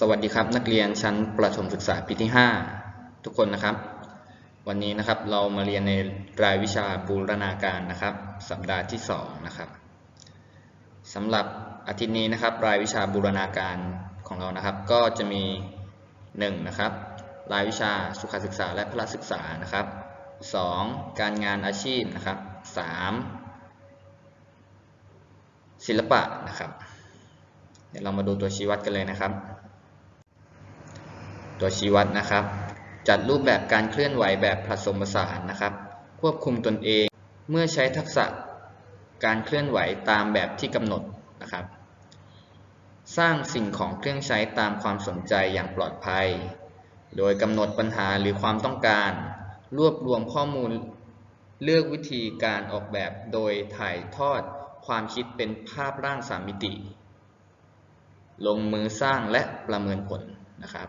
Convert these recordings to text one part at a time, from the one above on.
สวัสดีครับนักเรียนชั้นประถมศึกษาปีที่ 5 ทุกคนนะครับ วันนี้นะครับเรามาเรียนในรายวิชาบูรณาการนะครับ สัปดาห์ที่2นะครับสำหรับอาทิตย์นี้นะครับ รายวิชาบูรณาการของเรานะครับ ก็จะมี1นะครับรายวิชาสุขศึกษาและพละศึกษานะครับ 2. การงานอาชีพนะครับ 3. ศิลปะนะครับเดี๋ยวเรามาดูตัวชี้วัดกันเลยนะครับ ตัวชี้วัดนะครับ จัดรูปแบบการเคลื่อนไหวแบบผสมผสานนะครับ ควบคุมตนเองเมื่อใช้ทักษะการเคลื่อนไหวตามแบบที่กำหนดนะครับ สร้างสิ่งของเครื่องใช้ตามความสนใจอย่างปลอดภัย โดยกำหนดปัญหาหรือความต้องการ รวบรวมข้อมูล เลือกวิธีการออกแบบโดยถ่ายทอดความคิดเป็นภาพร่างสามมิติ ลงมือสร้างและประเมินผลนะครับ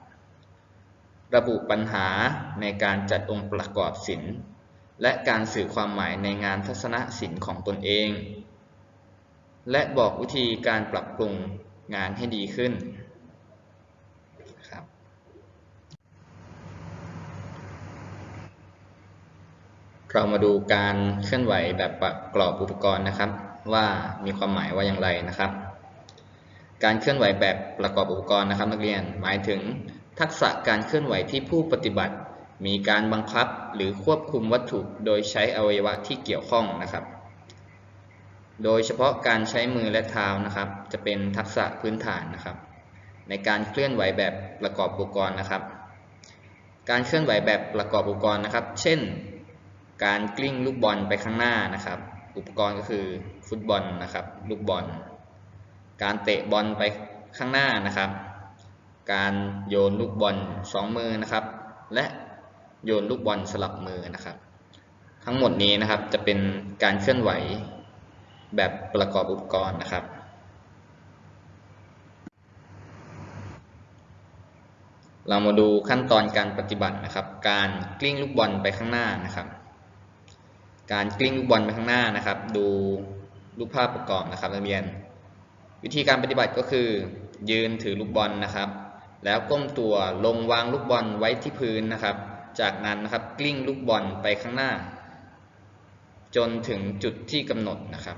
ระบุปัญหาในการจัดองค์ประกอบศิลป์และการสื่อความหมายในงานทัศนศิลป์ของตนเอง และบอกวิธีการปรับปรุงงานให้ดีขึ้นครับเรามาดูการเคลื่อนไหวแบบประกอบอุปกรณ์นะครับ ว่ามีความหมายว่าอย่างไรนะครับ การเคลื่อนไหวแบบประกอบอุปกรณ์นะครับ นักเรียนหมายถึง ทักษะการเคลื่อนไหวที่ผู้ปฏิบัติ มีการบังคับหรือควบคุมวัตถุโดยใช้อวัยวะที่เกี่ยวข้องนะครับ โดยเฉพาะการใช้มือและเท้านะครับ จะเป็นทักษะพื้นฐานนะครับ ในการเคลื่อนไหวแบบประกอบอุปกรณ์นะครับ การเคลื่อนไหวแบบประกอบอุปกรณ์นะครับ เช่น การกลิ้งลูกบอลไปข้างหน้านะครับ อุปกรณ์ก็คือฟุตบอลนะครับ ลูกบอล การเตะบอลไปข้างหน้านะครับ การโยนลูกบอลสองมือนะครับ และโยนลูกบอลสลับมือนะครับ ทั้งหมดนี้นะครับจะเป็นการเคลื่อนไหวแบบประกอบอุปกรณ์นะครับ เรามาดูขั้นตอนการปฏิบัตินะครับ การกลิ้งลูกบอลไปข้างหน้านะครับ การกลิ้งลูกบอลไปข้างหน้านะครับ ดูรูปภาพประกอบนะครับนักเรียน วิธีการปฏิบัติก็คือ ยืนถือลูกบอลนะครับ แล้วก้มตัวลงวางลูกบอลไว้ที่พื้นนะครับ จากนั้นนะครับกลิ้งลูกบอลไปข้างหน้า จนถึงจุดที่กำหนดนะครับ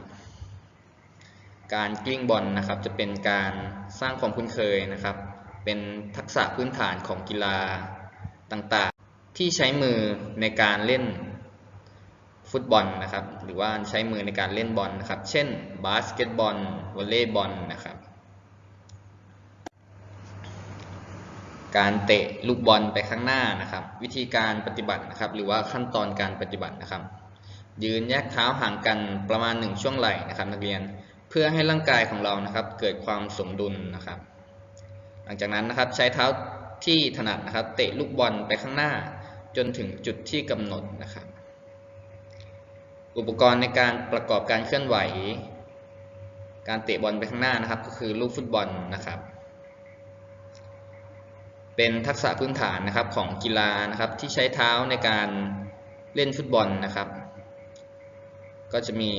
การกลิ้งบอลนะครับ จะเป็นการสร้างความคุ้นเคยนะครับ เป็นทักษะพื้นฐานของกีฬาต่างๆ ที่ใช้มือในการเล่นฟุตบอลนะครับ หรือว่าใช้มือในการเล่นบอลนะครับ เช่นบาสเกตบอลวอลเลย์บอลนะครับ การเตะลูกบอลไปข้างหน้านะครับ วิธีการปฏิบัตินะครับ หรือว่าขั้นตอนการปฏิบัตินะครับ ยืนแยกเท้าห่างกันประมาณ 1 ช่วงไหล่นะครับ นักเรียนเพื่อให้ร่างกายของเรานะครับ เกิดความสมดุลนะครับ หลังจากนั้นนะครับใช้เท้าที่ถนัดนะครับ เตะลูกบอลไปข้างหน้า จนถึงจุดที่กำหนดนะครับ อุปกรณ์ในการประกอบการเคลื่อนไหว การเตะบอลไปข้างหน้านะครับ ก็คือลูกฟุตบอลนะครับ เป็นทักษะพื้นฐานนะครับของกีฬานะครับที่ใช้เท้าในการเล่นฟุตบอลนะครับ ก็จะมี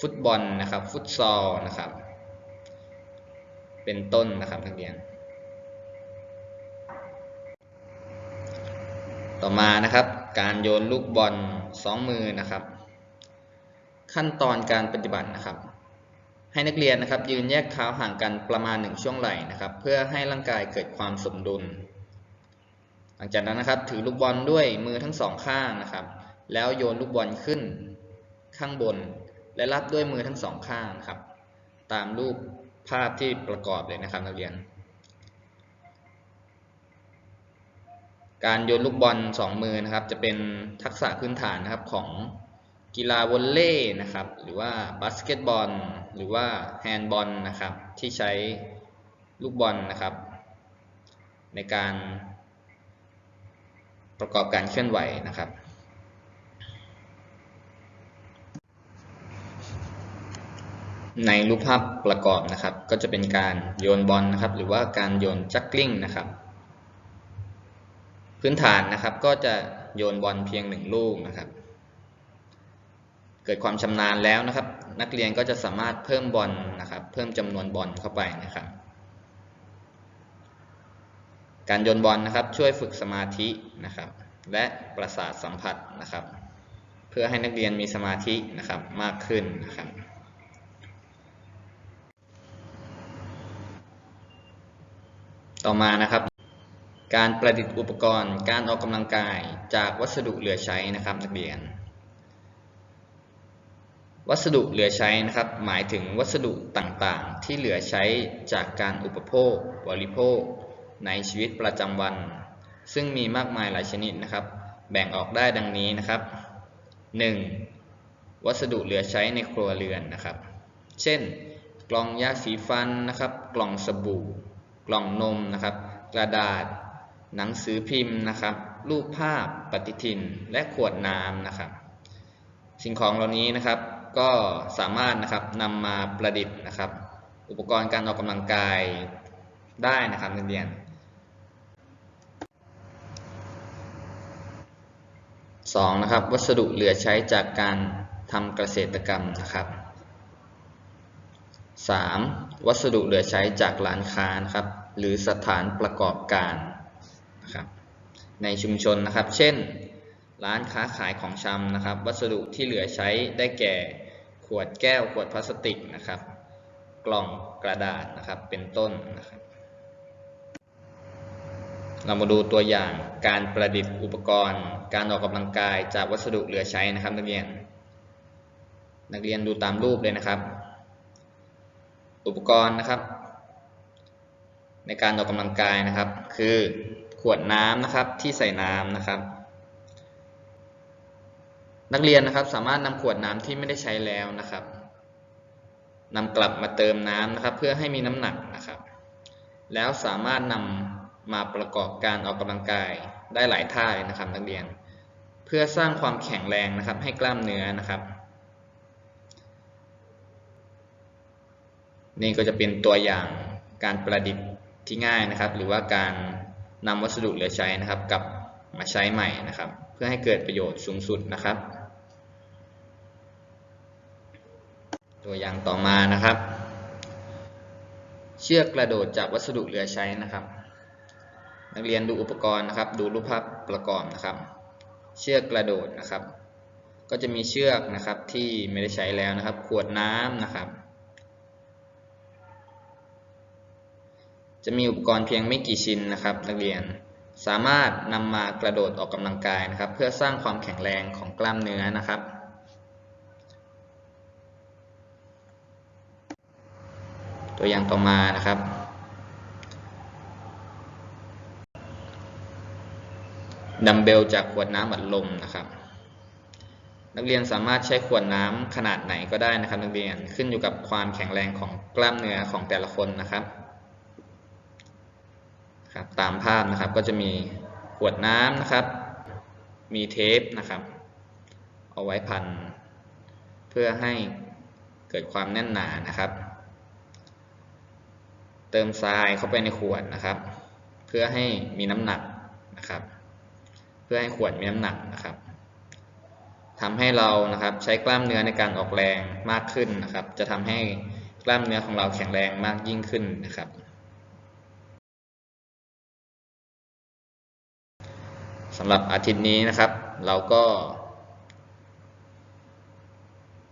ฟุตบอลนะครับ ฟุตซอลนะครับ เป็นต้นนะครับนักเรียน ต่อมานะครับการโยนลูกบอลสองมือนะครับ ขั้นตอนการปฏิบัตินะครับ ให้นักเรียนนะครับยืนแยกเท้าห่างกันประมาณหนึ่งช่วงไหล่นะครับ เพื่อให้ร่างกายเกิดความสมดุล หลังจากนั้นนะครับถือลูกบอลด้วยมือทั้งสองข้างนะครับ แล้วโยนลูกบอลขึ้นข้างบน และรับด้วยมือทั้งสองข้างครับ ตามรูปภาพที่ประกอบเลยนะครับนักเรียน การโยนลูกบอลสองมือนะครับ จะเป็นทักษะพื้นฐานนะครับของ กีฬาวอลเลย์นะครับ หรือว่าบาสเกตบอล หรือว่าแฮนด์บอลนะครับ ที่ใช้ลูกบอลนะครับ ในการประกอบการเคลื่อนไหวนะครับ ในรูปภาพประกอบนะครับ ก็จะเป็นการโยนบอลนะครับ หรือว่าการโยนจักกลิ้งนะครับ พื้นฐานนะครับก็จะโยนบอลเพียงหนึ่งลูกนะครับ เกิดความชำนาญแล้วนะครับ นักเรียนก็จะสามารถเพิ่มบอลนะครับ เพิ่มจำนวนบอลเข้าไปนะครับ การโยนบอลนะครับ ช่วยฝึกสมาธินะครับ และประสาทสัมผัสนะครับ เพื่อให้นักเรียนมีสมาธินะครับมากขึ้นนะครับต่อมานะครับ การประดิษฐ์อุปกรณ์ การออกกำลังกายจากวัสดุเหลือใช้นะครับนักเรียน วัสดุเหลือใช้นะครับ หมายถึงวัสดุต่างๆ ที่เหลือใช้จากการอุปโภค บริโภค ในชีวิตประจำวัน ซึ่งมีมากมายหลายชนิดนะครับ แบ่งออกได้ดังนี้นะครับ 1. วัสดุเหลือใช้ในครัวเรือนนะครับ เช่น กล่องยาสีฟันนะครับ กล่องสบู่ กล่องนมนะครับ กระดาษ หนังสือพิมพ์นะครับ รูปภาพ ปฏิทิน และขวดน้ำนะครับ สิ่งของเหล่านี้นะครับ ก็สามารถนะครับนำมาประดิษฐ์นะครับ อุปกรณ์การออกกำลังกายได้นะครับนักเรียนสองนะครับวัสดุเหลือใช้จากการทำเกษตรกรรมนะครับ 3. วัสดุเหลือใช้จากร้านค้านะครับ หรือสถานประกอบการนะครับในชุมชนนะครับ เช่น ร้านค้าขายของชำนะครับ วัสดุที่เหลือใช้ได้แก่ ขวดแก้วขวดพลาสติกนะครับ กล่องกระดาษนะครับเป็นต้นนะครับ เรามาดูตัวอย่างการประดิษฐ์อุปกรณ์ การออกกำลังกายจากวัสดุเหลือใช้นะครับนักเรียน นักเรียนดูตามรูปเลยนะครับ อุปกรณ์นะครับ ในการออกกำลังกายนะครับ คือขวดน้ำนะครับที่ใส่น้ำนะครับ นักเรียนนะครับสามารถนำขวดน้ำที่ไม่ได้ใช้แล้วนะครับนำกลับมาเติมน้ำนะครับ เพื่อให้มีน้ำหนักนะครับ แล้วสามารถนำมาประกอบการออกกำลังกายได้หลายท่าเลยนะครับ นักเรียน เพื่อสร้างความแข็งแรงนะครับ ให้กล้ามเนื้อนะครับ นี่ก็จะเป็นตัวอย่างการประดิษฐ์ที่ง่ายนะครับ หรือว่าการนำวัสดุเหลือใช้นะครับ กลับมาใช้ใหม่นะครับ เพื่อให้เกิดประโยชน์สูงสุดนะครับ ตัวอย่างต่อมานะครับ เชือกกระโดดจากวัสดุเหลือใช้นะครับ นักเรียนดูอุปกรณ์นะครับ ดูรูปภาพประกอบนะครับ เชือกกระโดดนะครับ ก็จะมีเชือกนะครับที่ไม่ได้ใช้แล้วนะครับ ขวดน้ำนะครับ จะมีอุปกรณ์เพียงไม่กี่ชิ้นนะครับ นักเรียนสามารถนำมากระโดดออกกำลังกายนะครับ เพื่อสร้างความแข็งแรงของกล้ามเนื้อนะครับ ตัวอย่างต่อมานะครับ ดัมเบลจากขวดน้ำอัดลมนะครับ นักเรียนสามารถใช้ขวดน้ำขนาดไหนก็ได้นะครับ นักเรียนขึ้นอยู่กับความแข็งแรงของกล้ามเนื้อของแต่ละคนนะครับครับตามภาพนะครับก็จะมีขวดน้ำนะครับ มีเทปนะครับ เอาไว้พัน เพื่อให้เกิดความแน่นหนานะครับ ติมทรายเข้าไปในขวดนะครับ เพื่อให้มีน้ำหนักนะครับ เพื่อให้ขวดมีน้ำหนักนะครับทำให้เรานะครับใช้กล้ามเนื้อในการออกแรงมากขึ้นนะครับ จะทำให้กล้ามเนื้อของเราแข็งแรงมากยิ่งขึ้นนะครับสำหรับอาทิตย์นี้นะครับ เราก็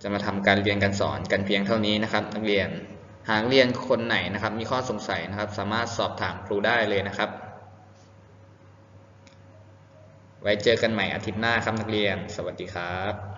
จะมาทำการเรียนการสอนกันเพียงเท่านี้นะครับ นักเรียน หากเรียนคนไหนนะครับ มีข้อสงสัยนะครับ สามารถสอบถามครูได้เลยนะครับ ไว้เจอกันใหม่อาทิตย์หน้าครับนักเรียน สวัสดีครับ